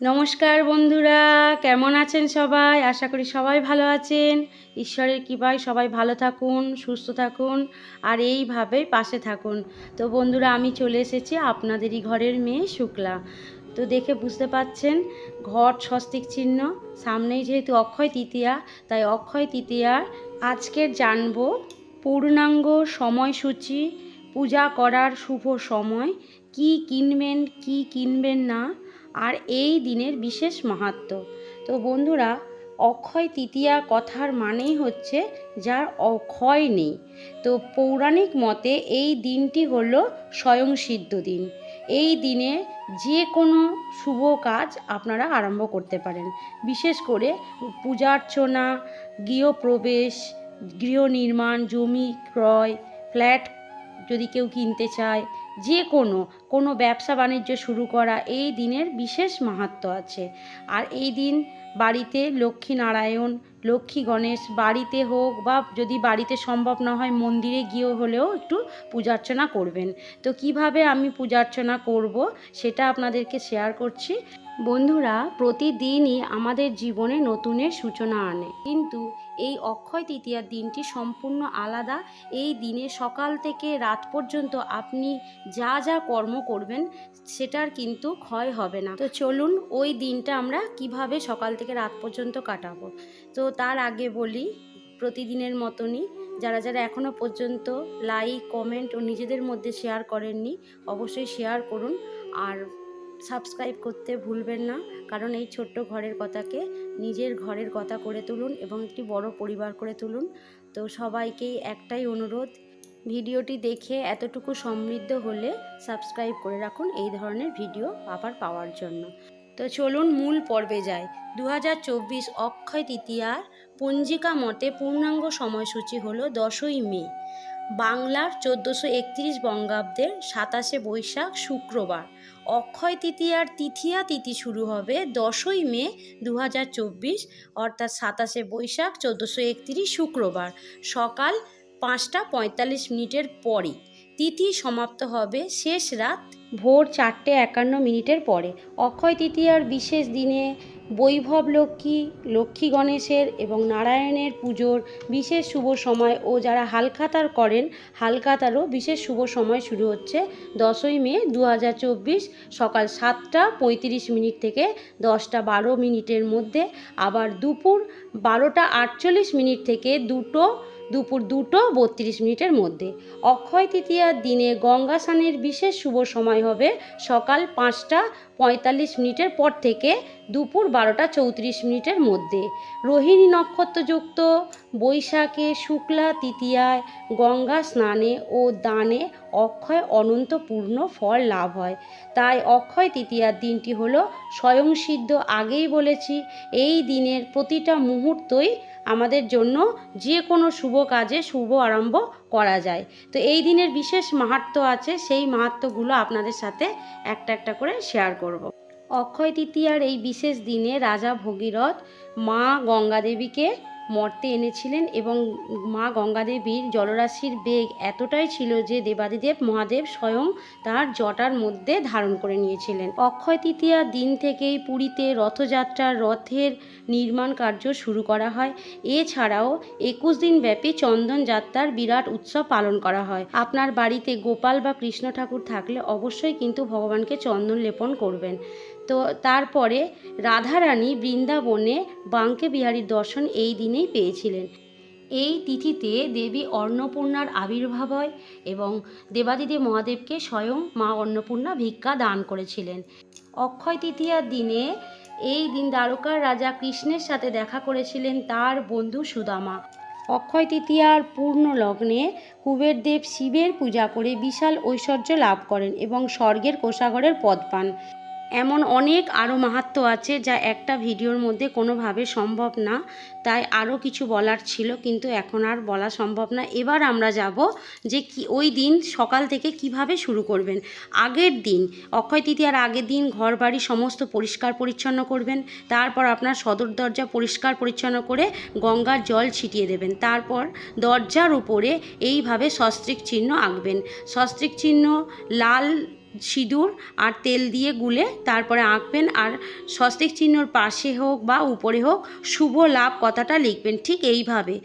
নমস্কার বন্ধুরা, কেমন আছেন সবাই? আশা করি সবাই ভালো আছেন। ঈশ্বরের কৃপায় সবাই ভালো থাকুন, সুস্থ থাকুন, আর এইভাবে পাশে থাকুন। তো বন্ধুরা, আমি চলে এসেছি আপনাদেরই ঘরের মেয়ে শুক্লা। তো দেখে বুঝতে পাচ্ছেন, ঘট স্বস্তিক চিহ্ন, সামনেই যেহেতু অক্ষয় তৃতীয়া, তাই অক্ষয় তৃতীয়ার আজকের জানব পূর্ণাঙ্গ সময়সূচি, পূজা করার শুভ সময়, কি কিনবেন কি কিনবেন না আর এই দিনের বিশেষ মাহাত্ম। তো বন্ধুরা, অক্ষয় তৃতীয়া কথার মানেই হচ্ছে যার অক্ষয় নেই। তো পৌরাণিক মতে এই দিনটি হলো স্বয়ংসিদ্ধ দিন। এই দিনে যে কোনো শুভ কাজ আপনারা আরম্ভ করতে পারেন। বিশেষ করে পূজা অর্চনা, গৃহপ্রবেশ, গৃহ নির্মাণ, জমি ক্রয়, ফ্ল্যাট যদি কেউ কিনতে চায় যে কোনো কোনো ব্যবসা বাণিজ্য শুরু করা এই দিনের বিশেষ মাহাত্ম আছে। আর এই দিন বাড়িতে লক্ষ্মী নারায়ণ, লক্ষ্মী গণেশ বাড়িতে হোক বা যদি বাড়িতে সম্ভব না হয় মন্দিরে গিয়েও হলেও একটু পূজা অর্চনা করবেন। তো কীভাবে আমি পূজা অর্চনা করব সেটা আপনাদেরকে শেয়ার করছি। বন্ধুরা, প্রতিদিনই আমাদের জীবনে নতুনের সূচনা আনে। কিন্তু এই অক্ষয় তৃতীয়ার দিনটি সম্পূর্ণ আলাদা। এই দিনে সকাল থেকে রাত পর্যন্ত আপনি যা যা কর্ম করবেন, সেটার কিন্তু ক্ষয় হবে না। তো চলুন, ওই দিনটা আমরা কীভাবে সকাল থেকে রাত পর্যন্ত কাটাবো? তো তার আগে বলি, প্রতিদিনের মতনই যারা যারা এখনও পর্যন্ত লাইক কমেন্ট ও নিজেদের মধ্যে শেয়ার করেননি, অবশ্যই শেয়ার করুন। আর সাবস্ক্রাইব করতে ভুলবেন না। কারণ এই ছোট্ট ঘরের কথাকে নিজের ঘরের কথা করে তুলুন এবং একটি বড় পরিবার করে তুলুন। তো সবাইকেই একটাই অনুরোধ, ভিডিওটি দেখে এতটুকু সমৃদ্ধ হলে সাবস্ক্রাইব করে রাখুন এই ধরনের ভিডিও আবার পাওয়ার জন্য। তো চলুন মূল পর্বে যাই। দু হাজার চব্বিশ অক্ষয় তৃতীয়ার পঞ্জিকা মতে পূর্ণাঙ্গ সময়সূচি হলো দশই মে। বাংলার চোদ্দোশো একত্রিশ বঙ্গাব্দের সাতাশে বৈশাখ শুক্রবার। অক্ষয় তৃতীয়ার তৃতীয়া তিথি শুরু হবে দশই মে দু হাজার চব্বিশ, অর্থাৎ সাতাশে বৈশাখ চোদ্দোশো একত্রিশ শুক্রবার, সকাল পাঁচটা পঁয়তাল্লিশ মিনিটের পরে তিথি সমাপ্ত হবে শেষ রাত ভোর চারটে একান্ন মিনিটের পরে। অক্ষয় তৃতীয়ার বিশেষ দিনে বৈভব লক্ষ্মী লক্ষ্মী গণেশের এবং নারায়ণের পুজোর বিশেষ শুভ সময় ও যারা হালখাতার করেন, হালখাতারও বিশেষ শুভ সময় শুরু হচ্ছে দশই মে দু হাজার চব্বিশ সকাল সাতটা পঁয়ত্রিশ মিনিট থেকে দশটা বারো মিনিটের মধ্যে। আবার দুপুর বারোটা আটচল্লিশ মিনিট থেকে দুটো, দুপুর দুটো বত্রিশ মিনিটের মধ্যে। অক্ষয় তৃতীয়ার দিনে গঙ্গা স্নানের বিশেষ শুভ সময় হবে সকাল পাঁচটা পঁয়তাল্লিশ মিনিটের পর থেকে দুপুর বারোটা চৌত্রিশ মিনিটের মধ্যে। রোহিণী নক্ষত্রযুক্ত, বৈশাখে শুক্লা, তৃতীয়ায়, গঙ্গা স্নানে ও দানে অক্ষয় অনন্তপূর্ণ ফল লাভ হয়। তাই অক্ষয় তৃতীয়ার দিনটি হলো স্বয়ংসিদ্ধ, আগেই বলেছি, এই দিনের প্রতিটা মুহূর্তই আমাদের জন্য যে কোনো শুভ কাজে শুভ আরম্ভ করা যায় তো এই দিনের বিশেষ মাহাত্ম আছে, সেই মাহাত্মগুলো আপনাদের সাথে একটা একটা করে শেয়ার করব। অক্ষয় তৃতীয়ার এই বিশেষ দিনে রাজা ভগীরথ মা গঙ্গা দেবীকে মর্তে এনেছিলেন এবং মা গঙ্গা দেবীর জলরাশির বেগ এতটাই ছিল যে দেবাদিদেব মহাদেব স্বয়ং তার জটার মধ্যে ধারণ করে নিয়েছিলেন। অক্ষয় তৃতীয়ার দিন থেকেই পুরীতে রথযাত্রার রথের নির্মাণ কার্য শুরু করা হয়। এছাড়াও একুশ দিন ব্যাপী চন্দন যাত্রার বিরাট উৎসব পালন করা হয়। আপনার বাড়িতে গোপাল বা কৃষ্ণ ঠাকুর থাকলে অবশ্যই কিন্তু ভগবানকে চন্দন লেপন করবেন। তো তারপরে রাধারানী বৃন্দাবনে বাঙ্কে বিহারীর দর্শন এই দিনেই পেয়েছিলেন। এই তিথিতে দেবী অন্নপূর্ণার আবির্ভাব হয় এবং দেবাদিদেব মহাদেবকে স্বয়ং মা অন্নপূর্ণা ভিক্ষা দান করেছিলেন। অক্ষয় তৃতীয়ার দিনে এই দিন দ্বারকার রাজা কৃষ্ণের সাথে দেখা করেছিলেন তার বন্ধু সুদামা। অক্ষয় তৃতীয়ার পূর্ণ লগ্নে কুবেরদেব শিবের পূজা করে বিশাল ঐশ্বর্য লাভ করেন এবং স্বর্গের কোষাগরের পদ পান। এমন অনেক আরও মাহাত্ম্য আছে যা একটা ভিডিওর মধ্যে কোনোভাবে সম্ভব না। তাই আরও কিছু বলার ছিল, কিন্তু এখন আর বলা সম্ভব না। এবার আমরা যাব যে কি ওই দিন সকাল থেকে কীভাবে শুরু করবেন। আগের দিন, অক্ষয় তৃতীয়ার আগের দিন ঘর বাড়ি সমস্ত পরিষ্কার পরিচ্ছন্ন করবেন। তারপর আপনার সদর দরজা পরিষ্কার পরিচ্ছন্ন করে গঙ্গার জল ছিটিয়ে দেবেন। তারপর দরজার উপরে এইভাবে সস্ত্রিক চিহ্ন আঁকবেন। সস্ত্রিক চিহ্ন লাল সিঁদুর আর তেল দিয়ে গুলে তারপরে আঁকবেন আর স্বস্তিক চিহ্নর পাশে হোক বা উপরে হোক শুভ লাভ কথাটা লিখবেন ঠিক এইভাবে।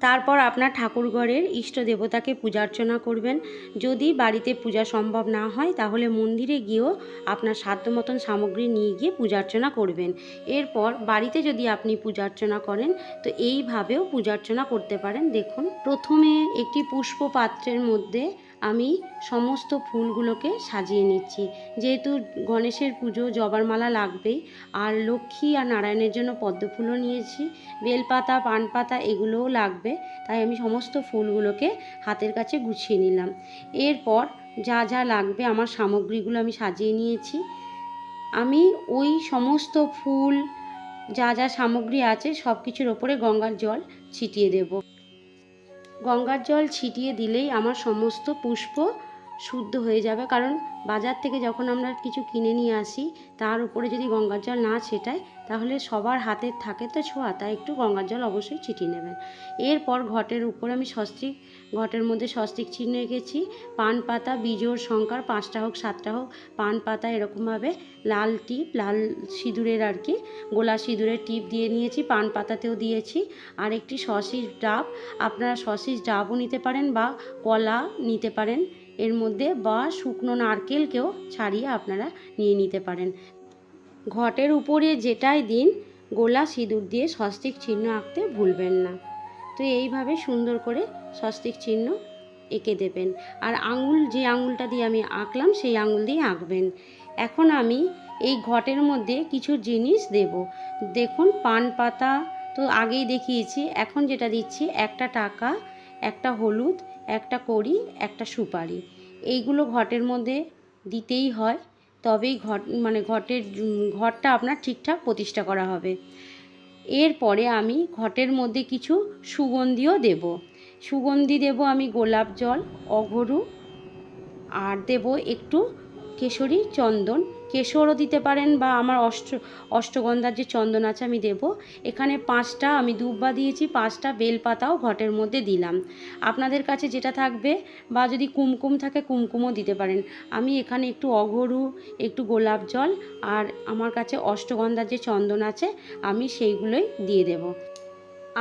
তারপর আপনার ঠাকুর ঘরের ইষ্ট দেবতাকে পূজা অর্চনা করবেন। যদি বাড়িতে পূজা সম্ভব না হয় তাহলে মন্দিরে গিয়েও আপনার সাধ্য মতন সামগ্রী নিয়ে গিয়ে পূজা অর্চনা করবেন। এরপর বাড়িতে যদি আপনি পূজা অর্চনা করেন তো এইভাবেও পূজা অর্চনা করতে পারেন। দেখুন, প্রথমে একটি পুষ্প পাত্রের মধ্যে আমি সমস্ত ফুলগুলোকে সাজিয়ে নিচ্ছি। যেহেতু গণেশের পুজো, জবার মালা লাগবেই, আর লক্ষ্মী আর নারায়ণের জন্য পদ্ম ফুলও নিয়েছি, বেলপাতা পান পাতা এগুলোও লাগবে, তাই আমি সমস্ত ফুলগুলোকে হাতের কাছে গুছিয়ে নিলাম। এরপর যা যা লাগবে আমার সামগ্রীগুলো আমি সাজিয়ে নিয়েছি। আমি ওই সমস্ত ফুল, যা যা সামগ্রী আছে সব কিছুর ওপরে গঙ্গার জল ছিটিয়ে দেব। গঙ্গার জল ছিটিয়ে দিলেই আমার সমস্ত পুষ্প শুদ্ধ হয়ে যাবে। কারণ বাজার থেকে যখন আমরা কিছু কিনে নিয়ে আসি, তার উপরে যদি গঙ্গার জল না ছেটাই, তাহলে সবার হাতে থাকে তো ছোঁয়া, তাই একটু গঙ্গার জল অবশ্যই ছিটিয়ে নেবেন। এরপর ঘটের উপর আমি স্বস্তিক ঘটের মধ্যে স্বস্তিক চিহ্ন এঁকেছি। পান পাতা, বিজোড় সংখ্যার পাঁচটা হোক, সাতটা হোক, পান পাতা এরকমভাবে লাল টিপ, লাল সিঁদুরের আর কি গোলা সিঁদুরের টিপ দিয়ে নিয়েছি, পান পাতাতেও দিয়েছি। আর একটি সসিস ডাব, আপনারা সসিস ডাবও নিতে পারেন বা কলা নিতে পারেন। এর মধ্যে বা শুকনো নারকেলকেও ছাড়িয়ে আপনারা নিয়ে নিতে পারেন। ঘটের উপরে যেটাই দিন গোলা সিঁদুর দিয়ে স্বস্তিক চিহ্ন আঁকতে ভুলবেন না। তো এইভাবে সুন্দর করে স্বস্তিক চিহ্ন এঁকে দেবেন। আর আঙুল, যে আঙুলটা দিয়ে আমি আঁকলাম, সেই আঙুল দিয়ে আঁকবেন। এখন আমি এই ঘটের মধ্যে কিছু জিনিস দেব। দেখুন, পান পাতা তো আগেই দেখিয়েছি। এখন যেটা দিচ্ছি, একটা টাকা, একটা হলুদ, একটা কড়ি, একটা সুপারি। এইগুলো ঘটের মধ্যে দিতেই হয়। তবেই ঘট মানে ঘটের ঘরটা আপনার ঠিকঠাক প্রতিষ্ঠা করা হবে। এরপরে আমি ঘটের মধ্যে কিছু সুগন্ধিও দেব। সুগন্ধি দেব আমি গোলাপ জল অঘরু আর দেব একটু কেশরী চন্দন কেশরও দিতে পারেন বা আমার অষ্ট, অষ্টগন্ধার যে চন্দন আছে আমি দেব। এখানে পাঁচটা আমি দুব্বা দিয়েছি, পাঁচটা বেলপাতাও ঘটের মধ্যে দিলাম। আপনাদের কাছে যেটা থাকবে বা যদি কুমকুম থাকে কুমকুমও দিতে পারেন। আমি এখানে একটু অঘরু, একটু গোলাপ জল আর আমার কাছে অষ্টগন্ধার যে চন্দন আছে আমি সেইগুলোই দিয়ে দেব।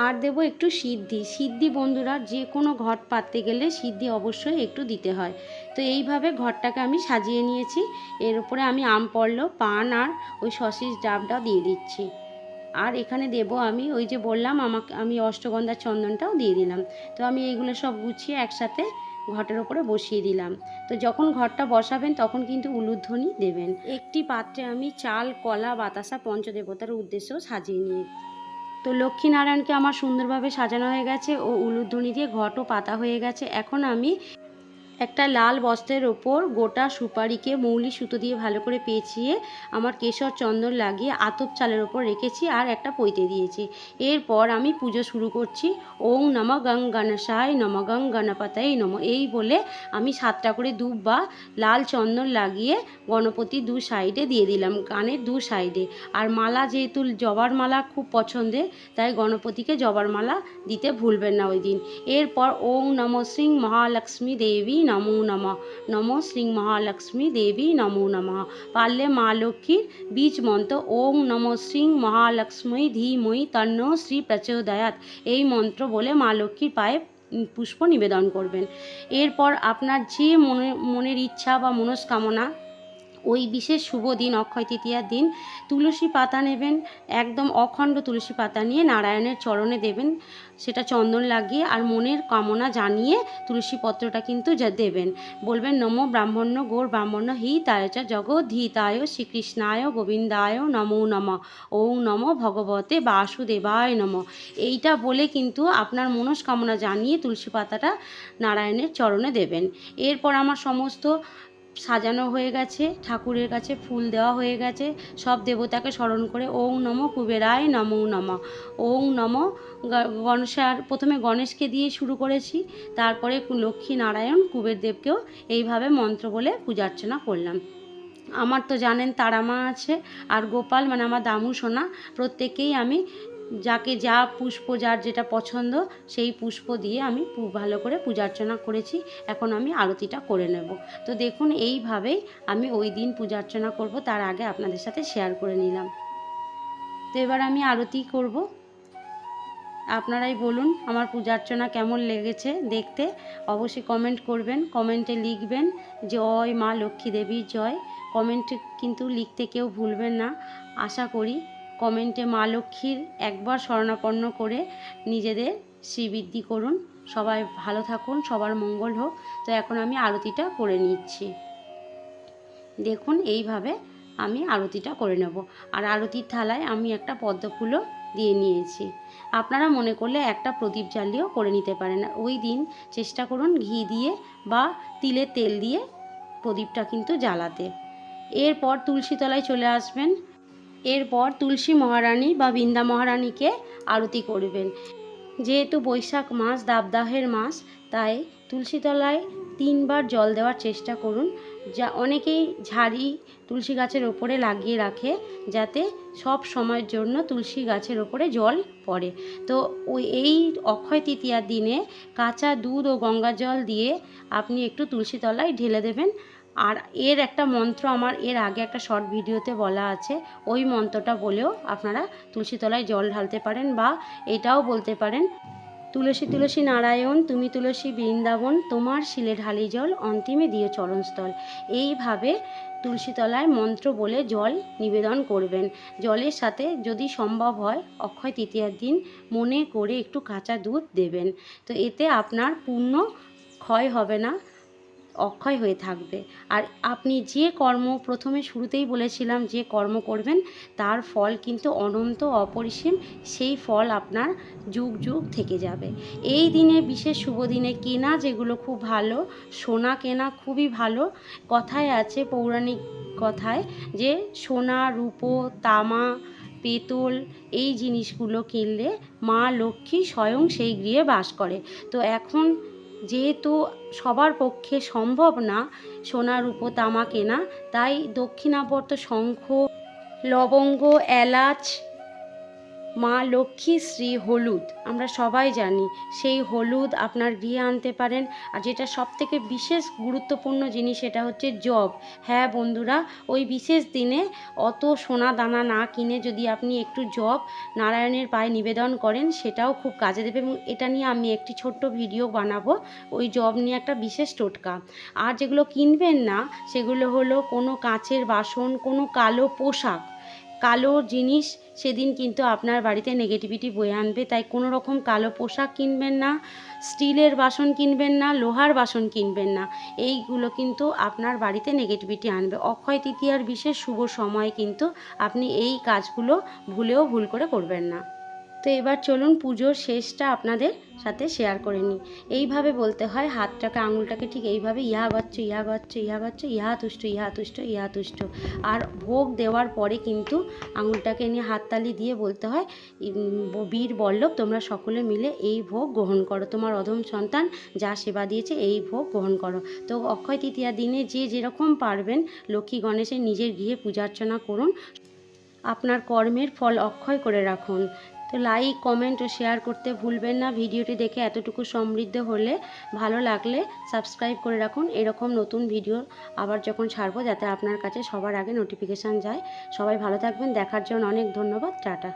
আর দেব একটু সিদ্ধি। সিদ্ধি বন্ধুরা, যে কোনো ঘট পাততে গেলে সিদ্ধি অবশ্যই একটু দিতে হয়। তো এইভাবে ঘরটাকে আমি সাজিয়ে নিয়েছি। এর উপরে আমি আম পড়ল, পান আর ওই সসিস ডাবটা দিয়ে দিচ্ছি। আর এখানে দেব আমি ওই যে বললাম, আমাকে আমি অষ্টগন্ধার চন্দনটাও দিয়ে দিলাম। তো আমি এইগুলো সব গুছিয়ে একসাথে ঘটের ওপরে বসিয়ে দিলাম। তো যখন ঘরটা বসাবেন, তখন কিন্তু উলুধ্বনি দেবেন। একটি পাত্রে আমি চাল, কলা, বাতাসা, পঞ্চদেবতার উদ্দেশ্যেও সাজিয়ে নিয়ে তো লক্ষ্মীনারায়ণকে আমার সুন্দরভাবে সাজানো হয়ে গেছে। ও উলুধ্বনি দিয়ে ঘটও পাতা হয়ে গেছে। এখন আমি একটা লাল বস্ত্রের ওপর গোটা সুপারিকে মৌলি সুতো দিয়ে ভালো করে পেঁচিয়ে আমার কেশর চন্দন লাগিয়ে আতপ চালের ওপর রেখেছি আর একটা পৈতে দিয়েছি। এরপর আমি পুজো শুরু করছি। ওং নম গং গণেশায় নম গং গণপতাই নম। এই বলে আমি সাতটা করে দুব বা লাল চন্দন লাগিয়ে গণপতি দু সাইডে দিয়ে দিলাম, কানের দু সাইডে। আর মালা যেহেতু জবার মালা খুব পছন্দের, তাই গণপতিকে জবার মালা দিতে ভুলবেন না ওই দিন। এরপর ওং নম শ্রী মহালক্ষ্মী দেবী নমো নম নম শ্রী মহালক্ষ্মী দেবী নমো নম পারলে মা লক্ষ্মীর বীজ মন্ত্র ওং নম শ্রী মহালক্ষ্মী ধীময়ী তন্ন শ্রী প্রচোদয়াত এই মন্ত্র বলে মা লক্ষ্মীর পায়ে পুষ্প নিবেদন করবেন। এরপর আপনার যে মনে মনের ইচ্ছা বা মনস্কামনা ওই বিশেষ শুভ দিন, অক্ষয় তৃতীয়ার দিন, তুলসী পাতা নেবেন, একদম অখণ্ড তুলসী পাতা নিয়ে নারায়ণের চরণে দেবেন, সেটা চন্দন লাগিয়ে আর মনের কামনা জানিয়ে তুলসী পত্রটা কিন্তু যা দেবেন। বলবেন, নমো ব্রাহ্মণ্য গৌর ব্রাহ্মণ্য হিতায় চ জগদ্ধিতায় শ্রীকৃষ্ণায় গোবিন্দায় নমো নম, ওং নম ভগবতে বাসুদেবায় নম। এইটা বলে কিন্তু আপনার মনস্কামনা জানিয়ে তুলসী পাতাটা নারায়ণের চরণে দেবেন। এরপর আমার সমস্ত সাজানো হয়ে গেছে, ঠাকুরের কাছে ফুল দেওয়া হয়ে গেছে, সব দেবতাকে স্মরণ করে ওং নম কুবেরায় নমো নম। ওং নম গণেশার, প্রথমে গণেশকে দিয়ে শুরু করেছি, তারপরে লক্ষ্মী নারায়ণ কুবের দেবকেও এইভাবে মন্ত্র বলে পূজা অর্চনা করলাম। আমার তো জানেন তারা মা আছে, আর গোপাল মানে আমার দামু সোনা প্রত্যেককেই আমি যাকে যা পুষ্প যার যেটা পছন্দ, সেই পুষ্প দিয়ে আমি ভালো করে পূজা অর্চনা করেছি। এখন আমি আরতিটা করে নেব। তো দেখুন, এইভাবেই আমি ওই দিন পূজা অর্চনা করব। তার আগে আপনাদের সাথে শেয়ার করে নিলাম। তো এবার আমি আরতি করব। আপনারাই বলুন, আমার পূজা অর্চনা কেমন লেগেছে দেখতে? অবশ্যই কমেন্ট করবেন। কমেন্টে লিখবেন জয় মা লক্ষ্মী দেবীর জয়। কমেন্টে কিন্তু লিখতে কেউ ভুলবেন না। আশা করি কমেন্টে মা লক্ষ্মীর একবার শরণাপন্ন করে নিজেদের শ্রীবৃদ্ধি করুন। সবাই ভালো থাকুন, সবার মঙ্গল হোক। তো এখন আমি আরতিটা করে নিচ্ছি। দেখুন, এইভাবে আমি আরতিটা করে নেব। আর আরতির থালায় আমি একটা পদ্ম ফুলও দিয়ে নিয়েছি। আপনারা মনে করলে একটা প্রদীপ জ্বালিয়েও করে নিতে পারেন। ওই দিন চেষ্টা করুন ঘি দিয়ে বা তিলের তেল দিয়ে প্রদীপটা কিন্তু জ্বালাতে। এরপর তুলসী তলায় চলে আসবেন। এরপর তুলসী মহারানী বা বৃন্দা মহারানীকে আরতি করবেন। যেহেতু বৈশাখ মাস, দাবদাহের মাস, তাই তুলসী তলায় তিনবার জল দেওয়ার চেষ্টা করুন। যা অনেকেই ঝাড়ি তুলসী গাছের ওপরে লাগিয়ে রাখে, যাতে সব সময়ের জন্য তুলসী গাছের ওপরে জল পড়ে। তো ওই এই অক্ষয় তৃতীয়ার দিনে কাঁচা দুধ ও গঙ্গা জল দিয়ে আপনি একটু তুলসী তলায় ঢেলে দেবেন। আর এর একটা মন্ত্র আমার, এর আগে একটা শর্ট ভিডিওতে বলা আছে, ওই মন্ত্রটা বলেও আপনারা তুলসী তলায় জল ঢালতে পারেন বা এটাও বলতে পারেন, তুলসী তুলসী নারায়ণ, তুমি তুলসী বৃন্দাবন, তোমার শিলে ঢালি জল, অন্তিমে দিও চরণস্থল। এইভাবে তুলসী তলায় মন্ত্র বলে জল নিবেদন করবেন। জলের সাথে যদি সম্ভব হয়, অক্ষয় তৃতীয়ার দিন মনে করে একটু কাঁচা দুধ দেবেন। তো এতে আপনার পূর্ণ ক্ষয় হবে না। অক্ষয় হয়ে থাকবে। আর আপনি যে কর্ম প্রথমে শুরুতেই বলেছিলাম যে কর্ম করবেন, তার ফল কিন্তু অনন্ত অপরিসীম, সেই ফল আপনার যুগ যুগ থেকে যাবে। এই দিনে বিশেষ শুভ দিনে কেনা যেগুলো খুব ভালো, সোনা কেনা খুবই ভালো, কথায় আছে পৌরাণিক কথায় যে সোনা, রূপো, তামা, পেতল এই জিনিসগুলো কিনলে মা লক্ষ্মী স্বয়ং সেই গৃহে বাস করে। তো এখন যেহেতু সবার পক্ষে সম্ভব না সোনা রূপো তামা কেনা তাই দক্ষিণাবর্ত শঙ্খ লবঙ্গ এলাচ মা লক্ষ্মী শ্রী হলুদ, আমরা সবাই জানি সেই হলুদ আপনার গৃহে আনতে পারেন। আর যেটা সব থেকে বিশেষ গুরুত্বপূর্ণ জিনিস সেটা হচ্ছে জব। হ্যাঁ বন্ধুরা, ওই বিশেষ দিনে অত সোনা দানা না কিনে যদি আপনি একটু জব নারায়ণের পায়ে নিবেদন করেন, সেটাও খুব কাজে দেবে এবং এটা নিয়ে আমি একটি ছোট্ট ভিডিও বানাবো। ওই জব নিয়ে একটা বিশেষ টোটকা। আর যেগুলো কিনবেন না, সেগুলো হলো কোনো কাঁচের বাসন, কোনো কালো পোশাক। কালো জিনিস সেদিন কিন্তু আপনার বাড়িতে নেগেটিভিটি বয়ে আনবে। তাই কোনো রকম কালো পোশাক কিনবেন না, স্টিলের বাসন কিনবেন না, লোহার বাসন কিনবেন না। এইগুলো কিন্তু আপনার বাড়িতে নেগেটিভিটি আনবে। অক্ষয় তৃতীয়ার বিশেষ শুভ সময় কিন্তু আপনি এই কাজগুলো ভুলেও ভুল করে করবেন না। তো এবার চলুন পুজোর শেষটা আপনাদের সাথে শেয়ার করে নিই। এইভাবে বলতে হয়, হাতটাকে, আঙুলটাকে ঠিক এইভাবে, ইহা গচ্ছ ইহা গচ্ছ ইহা গচ্ছ, ইহা তুষ্ট ইহা তুষ্ট ইহা তুষ্ট। আর ভোগ দেওয়ার পরে কিন্তু আঙুলটাকে নিয়ে হাততালি দিয়ে বলতে হয় বীর বল্লভ, তোমরা সকলে মিলে এই ভোগ গ্রহণ করো। তোমার অধম সন্তান যা সেবা দিয়েছে, এই ভোগ গ্রহণ করো। তো অক্ষয় তৃতীয়া দিনে যে যেরকম পারবেন, লক্ষ্মী গণেশের নিজের গৃহে পূজা অর্চনা করুন। আপনার কর্মের ফল অক্ষয় করে রাখুন। তো লাইক কমেন্ট ও শেয়ার করতে ভুলবেন না। ভিডিওটি দেখে এতটুকু সমৃদ্ধ হলে ভালো লাগলে সাবস্ক্রাইব করে রাখুন। এরকম নতুন ভিডিও আবার যখন ছাড়বো, যাতে আপনার কাছে সবার আগে নোটিফিকেশান যায়। সবাই ভালো থাকবেন। দেখার জন্য অনেক ধন্যবাদ। টাটা।